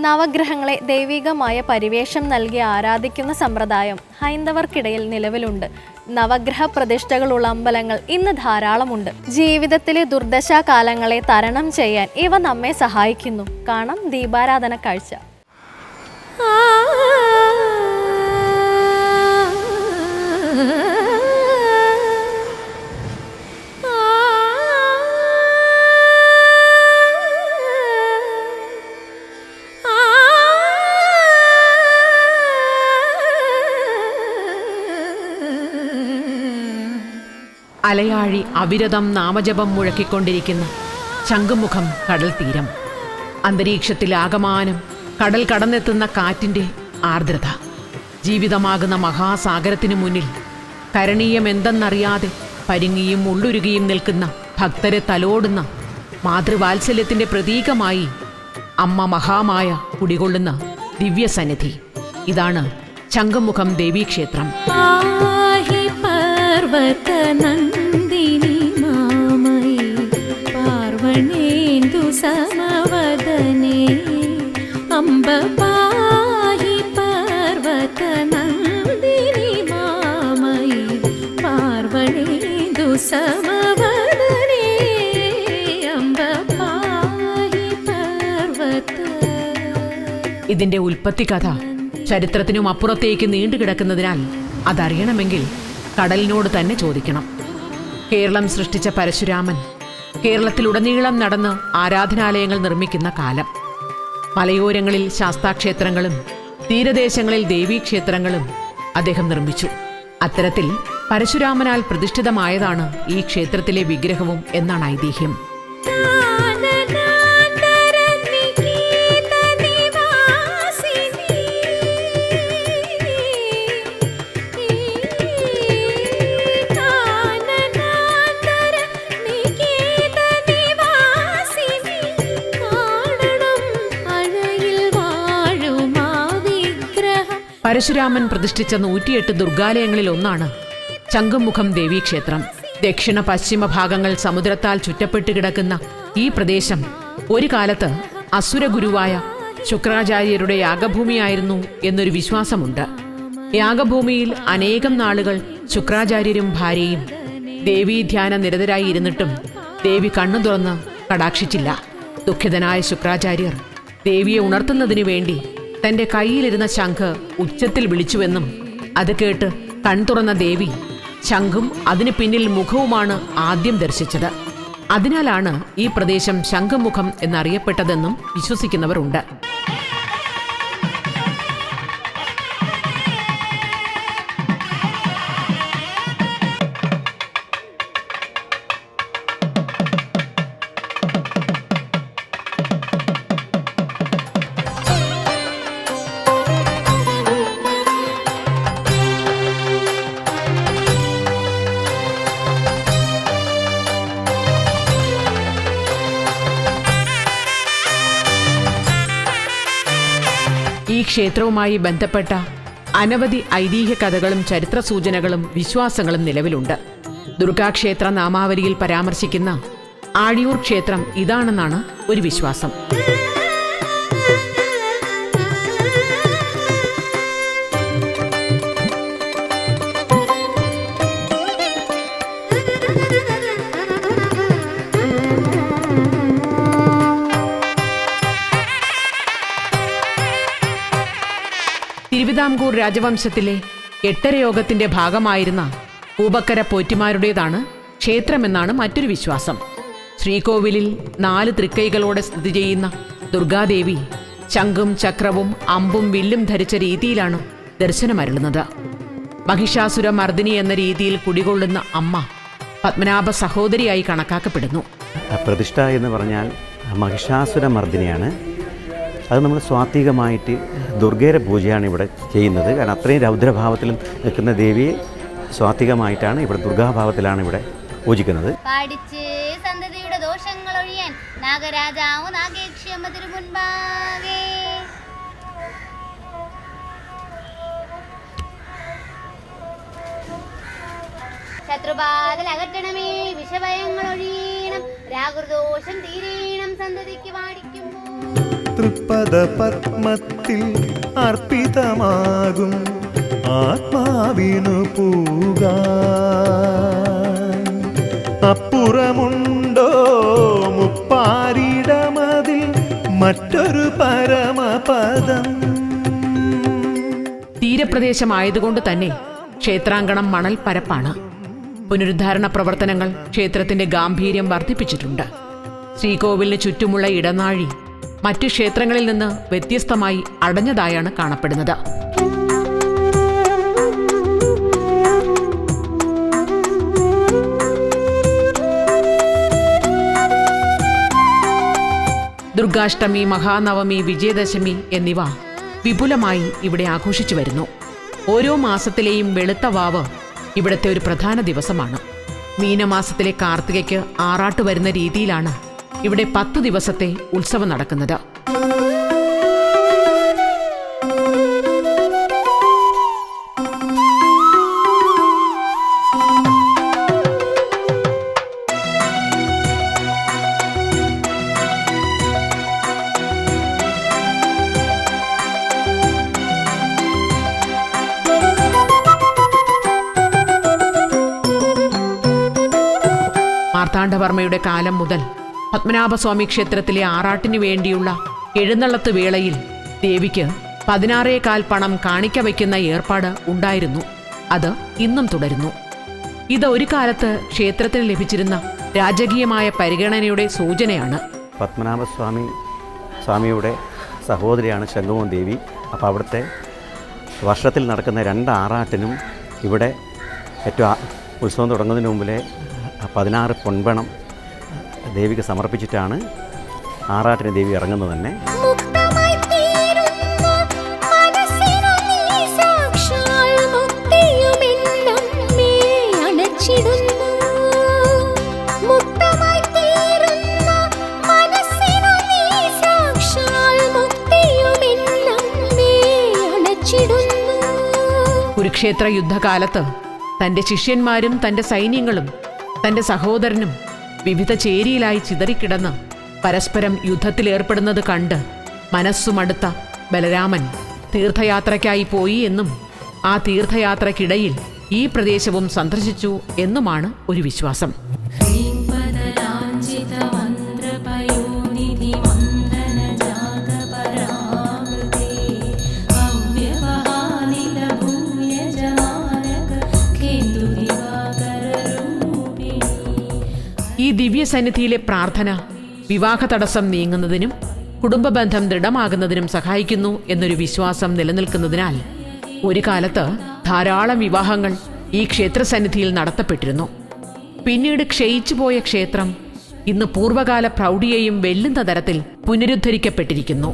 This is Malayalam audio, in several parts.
നവഗ്രഹങ്ങളെ ദൈവികമായ പരിവേഷം നൽകി ആരാധിക്കുന്ന സമ്പ്രദായം ഹൈന്ദവർക്കിടയിൽ നിലവിലുണ്ട്. നവഗ്രഹ പ്രതിഷ്ഠകളുള്ള അമ്പലങ്ങൾ ഇന്ന് ധാരാളമുണ്ട്. ജീവിതത്തിലെ ദുർദശാകാലങ്ങളെ തരണം ചെയ്യാൻ ഇവ നമ്മെ സഹായിക്കുന്നു. കാണാം ദീപാരാധന കാഴ്ച. അലയാഴി അവിരതം നാമജപം മുഴക്കിക്കൊണ്ടിരിക്കുന്ന. ശംഖുമുഖം കടൽ തീരം. അന്തരീക്ഷത്തിൽ ആകമാനം കടൽ കടന്നെത്തുന്ന കാറ്റിന്റെ ആർദ്രത. ജീവിതമാകുന്ന മഹാസാഗരത്തിനു മുന്നിൽ കരണീയമെന്തെന്നറിയാതെ പരിങ്ങിയും ഉള്ളുരുകിയും നിൽക്കുന്ന ഭക്തരെ തലോടുന്ന മാതൃവാത്സല്യത്തിന്റെ പ്രതീകമായി അമ്മ മഹാമായ കുടികൊള്ളുന്ന ദിവ്യസന്നിധി. ഇതാണ് ശംഖുമുഖം ദേവീക്ഷേത്രം. പാഹി പർവതനന്ദിനി മാമയി പാർവണേന്ദു സമവദനേ. അംബ പാഹി പർവതനന്ദിനി മാമയി പാർവണേന്ദു പർവത ഇതിന്റെ ഉൽപ്പത്തി കഥ ചരിത്രത്തിനും അപ്പുറത്തേക്ക് നീണ്ടുകിടക്കുന്നതിനാൽ അതറിയണമെങ്കിൽ കടലിനോട് തന്നെ ചോദിക്കണം. കേരളം സൃഷ്ടിച്ച പരശുരാമൻ കേരളത്തിലുടനീളം നടന്ന് ആരാധനാലയങ്ങൾ നിർമ്മിക്കുന്ന കാലം. മലയോരങ്ങളിൽ ശാസ്താക്ഷേത്രങ്ങളും തീരദേശങ്ങളിൽ ദേവീക്ഷേത്രങ്ങളും അദ്ദേഹം നിർമ്മിച്ചു. അത്തരത്തിൽ പരശുരാമനാൽ പ്രതിഷ്ഠിതമായതാണ് ഈ ക്ഷേത്രത്തിലെ വിഗ്രഹവും എന്നാണ് ഐതിഹ്യം. പരശുരാമൻ പ്രതിഷ്ഠിച്ച നൂറ്റിയെട്ട് ദുർഗാലയങ്ങളിൽ ഒന്നാണ് ചങ്കുമുഖം ദേവീക്ഷേത്രം. ദക്ഷിണ പശ്ചിമ ഭാഗങ്ങൾ സമുദ്രത്താൽ ചുറ്റപ്പെട്ട് കിടക്കുന്ന ഈ പ്രദേശം ഒരു കാലത്ത് അസുരഗുരുവായ ശുക്രാചാര്യരുടെ യാഗഭൂമിയായിരുന്നു എന്നൊരു വിശ്വാസമുണ്ട്. യാഗഭൂമിയിൽ അനേകം നാളുകൾ ശുക്രാചാര്യരും ഭാര്യയും ദേവീധ്യാന നിരതരായി ഇരുന്നിട്ടും ദേവി കണ്ണു തുറന്ന് കടാക്ഷിച്ചില്ല. ദുഃഖിതനായ ശുക്രാചാര്യർ ദേവിയെ ഉണർത്തുന്നതിനു വേണ്ടി തന്റെ കയ്യിലിരുന്ന ശംഖ് ഉച്ചത്തിൽ വിളിച്ചുവെന്നും അത് കേട്ട് കൺതുറന്ന ദേവി ശംഖും അതിനു പിന്നിൽ മുഖവുമാണ് ആദ്യം ദർശിച്ചത്. അതിനാലാണ് ഈ പ്രദേശം ശംഖുമുഖം എന്നറിയപ്പെട്ടതെന്നും വിശ്വസിക്കുന്നവരുണ്ട്. ഈ ക്ഷേത്രവുമായി ബന്ധപ്പെട്ട അനവധി ഐതിഹ്യ കഥകളും ചരിത്ര സൂചനകളും വിശ്വാസങ്ങളും നിലവിലുണ്ട്. ദുർഗാക്ഷേത്ര നാമാവലിയിൽ പരാമർശിക്കുന്ന ആഴിയൂർ ക്ഷേത്രം ഇതാണെന്നാണ് ഒരു വിശ്വാസം. തിരുവിതാംകൂർ രാജവംശത്തിലെ എട്ടരയോഗത്തിന്റെ ഭാഗമായിരുന്ന പൂബക്കര പോറ്റിമാരുടേതാണ് ക്ഷേത്രമെന്നാണ് മറ്റൊരു വിശ്വാസം. ശ്രീകോവിലിൽ നാല് തൃക്കൈകളോടെ സ്ഥിതി ചെയ്യുന്ന ദുർഗാദേവി ശംഖും ചക്രവും അമ്പും വില്ലും ധരിച്ച രീതിയിലാണ് ദർശനമരുളുന്നത്. മഹിഷാസുര മർദ്ദിനി എന്ന രീതിയിൽ കുടികൊള്ളുന്ന അമ്മ പത്മനാഭ സഹോദരിയായി കണക്കാക്കപ്പെടുന്നു. പ്രതിഷ്ഠ എന്ന് പറഞ്ഞാൽ മഹിഷാസുര മർദ്ദിനിയാണ് അത് നമ്മൾ സ്വാത്വികമായിട്ട് ദുർഗയുടെ പൂജയാണ് ഇവിടെ ചെയ്യുന്നത്. കാരണം അത്രയും രൗദ്രഭാവത്തിൽ നിൽക്കുന്ന ദേവിയെ സ്വാത്വികമായിട്ടാണ് ഇവിടെ ദുർഗാഭാവത്തിലാണ് ഇവിടെ പൂജിക്കുന്നത്. പാടിച്ച് സന്തതിയുടെ തിരുമുൻപാകെ. അകറ്റണമേ വിഷഭയങ്ങൾ ഒഴിയണം രാഹുർദോഷം തീരേണം സന്തതിക്ക് പാടിക്കുമ്പോൾ തൃപ്തി തൃപ്പദപത്മത്തിൽ അർപ്പിതമാകും. ആത്മാവിനു പൂക അപ്പുറമുണ്ടോ മുപ്പാരിടമതിൽ മറ്റൊരു പരമപദം? തീരപ്രദേശമായതുകൊണ്ട് തന്നെ ക്ഷേത്രാങ്കണം മണൽ പരപ്പാണ്. പുനരുദ്ധാരണ പ്രവർത്തനങ്ങൾ ക്ഷേത്രത്തിന്റെ ഗാംഭീര്യം വർദ്ധിപ്പിച്ചിട്ടുണ്ട്. ശ്രീകോവിലിന് ചുറ്റുമുള്ള ഇടനാഴി മറ്റു ക്ഷേത്രങ്ങളിൽ നിന്ന് വ്യത്യസ്തമായി അടഞ്ഞതായാണ് കാണപ്പെടുന്നത്. ദുർഗാഷ്ടമി മഹാനവമി വിജയദശമി എന്നിവ വിപുലമായി ഇവിടെ ആഘോഷിച്ചു വരുന്നു. ഓരോ മാസത്തിലെയും വെളുത്ത വാവ് ഇവിടുത്തെ ഒരു പ്രധാന ദിവസമാണ്. മീനമാസത്തിലെ കാർത്തികയ്ക്ക് ആറാട്ട് വരുന്ന രീതിയിലാണ് ഇവിടെ പത്തു ദിവസത്തെ ഉത്സവം നടക്കുന്നത്. മാർത്താണ്ഡവർമ്മയുടെ കാലം മുതൽ പത്മനാഭസ്വാമി ക്ഷേത്രത്തിലെ ആറാട്ടിനു വേണ്ടിയുള്ള എഴുന്നള്ളത്ത് വേളയിൽ ദേവിക്ക് പതിനാറേകാൽ പണം കാണിക്ക വയ്ക്കുന്ന ഏർപ്പാട് ഉണ്ടായിരുന്നു. അത് ഇന്നും തുടരുന്നു. ഇത് ഒരു കാലത്ത് ക്ഷേത്രത്തിന് ലഭിച്ചിരുന്ന രാജകീയമായ പരിഗണനയുടെ സൂചനയാണ്. പത്മനാഭസ്വാമി സ്വാമിയുടെ സഹോദരിയാണ് ശംഖുമോൻ ദേവി. അപ്പോൾ അവിടുത്തെ വർഷത്തിൽ നടക്കുന്ന രണ്ട് ആറാട്ടിനും ഇവിടെ ഏറ്റവും ഉത്സവം തുടങ്ങുന്നതിന് മുമ്പിലെ പതിനാറ് പൊൻപണം ദേവിക്ക് സമർപ്പിച്ചിട്ടാണ് ആറാട്ടിന് ദേവി ഇറങ്ങുന്നത് തന്നെ മുക്തമായി തീരുന്ന മനസ്സിനു നീ സാക്ഷാൽ മുക്തിയുമെന്നമ്മേ അണച്ചിടുന്നു. മുക്തമായി തീരുന്ന മനസ്സിനു നീ സാക്ഷാൽ മുക്തിയുമെന്നമ്മേ അണച്ചിടുന്നു. കുരുക്ഷേത്ര യുദ്ധകാലത്ത് തന്റെ ശിഷ്യന്മാരും തന്റെ സൈന്യങ്ങളും തന്റെ സഹോദരനും വിവിധ ചേരിയിലായി ചിതറിക്കിടന്ന് പരസ്പരം യുദ്ധത്തിലേർപ്പെടുന്നത് കണ്ട് മനസ്സുമടുത്ത ബലരാമൻ തീർത്ഥയാത്രയ്ക്കായി പോയി എന്നും ആ തീർത്ഥയാത്രയ്ക്കിടയിൽ ഈ പ്രദേശവും സന്ദർശിച്ചു എന്നുമാണ് ഒരു വിശ്വാസം. ദിവ്യസന്നിധിയിലെ പ്രാർത്ഥന വിവാഹ തടസ്സം നീങ്ങുന്നതിനും കുടുംബബന്ധം ദൃഢമാകുന്നതിനും സഹായിക്കുന്നു എന്നൊരു വിശ്വാസം നിലനിൽക്കുന്നതിനാൽ ഒരു കാലത്ത് ധാരാളം വിവാഹങ്ങൾ ഈ ക്ഷേത്രസന്നിധിയിൽ നടത്തപ്പെട്ടിരുന്നു. പിന്നീട് ക്ഷയിച്ചുപോയ ക്ഷേത്രം ഇന്ന് പൂർവകാല പ്രൗഢിയെയും വെല്ലുന്ന തരത്തിൽ പുനരുദ്ധരിക്കപ്പെട്ടിരിക്കുന്നു.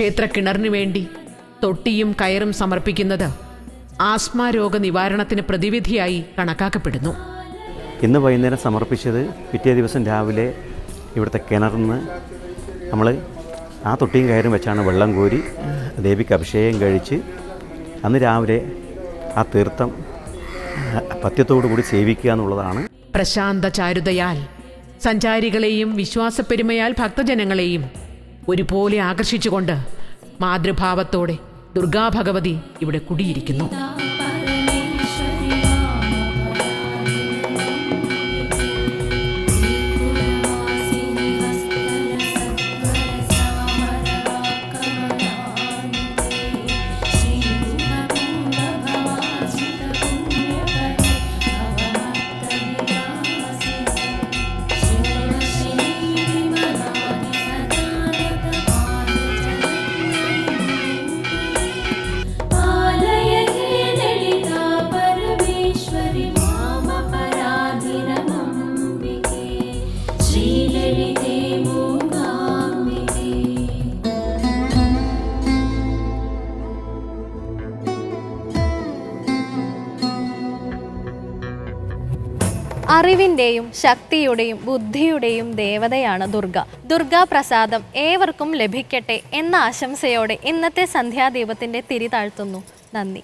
ക്ഷേത്രക്കിണറിനു വേണ്ടി തൊട്ടിയും കയറും സമർപ്പിക്കുന്നത് ആസ്മാരോഗ നിവാരണത്തിന് പ്രതിവിധിയായി കണക്കാക്കപ്പെടുന്നു. ഇന്ന് വൈകുന്നേരം സമർപ്പിച്ചത് പിറ്റേ ദിവസം രാവിലെ ഇവിടുത്തെ കിണറിന്ന് നമ്മൾ ആ തൊട്ടിയും കയറും വെച്ചാണ് വെള്ളം കോരി ദേവിക്ക് അഭിഷേകം കഴിച്ച് അന്ന് രാവിലെ ആ തീർത്ഥം പത്യത്തോടു കൂടി സേവിക്കുക എന്നുള്ളതാണ്. പ്രശാന്ത ചാരുതയാൽ സഞ്ചാരികളെയും വിശ്വാസപ്പെരുമയാൽ ഭക്തജനങ്ങളെയും ഒരുപോലെ ആകർഷിച്ചുകൊണ്ട് മാതൃഭാവത്തോടെ ദുർഗാഭഗവതി ഇവിടെ കുടിയിരിക്കുന്നു. അറിവിന്റെയും ശക്തിയുടെയും ബുദ്ധിയുടെയും ദേവതയാണ് ദുർഗ. ദുർഗാ പ്രസാദം ഏവർക്കും ലഭിക്കട്ടെ എന്ന ആശംസയോടെ ഇന്നത്തെ സന്ധ്യാദീപത്തിന്റെ തിരി താഴ്ത്തുന്നു. നന്ദി.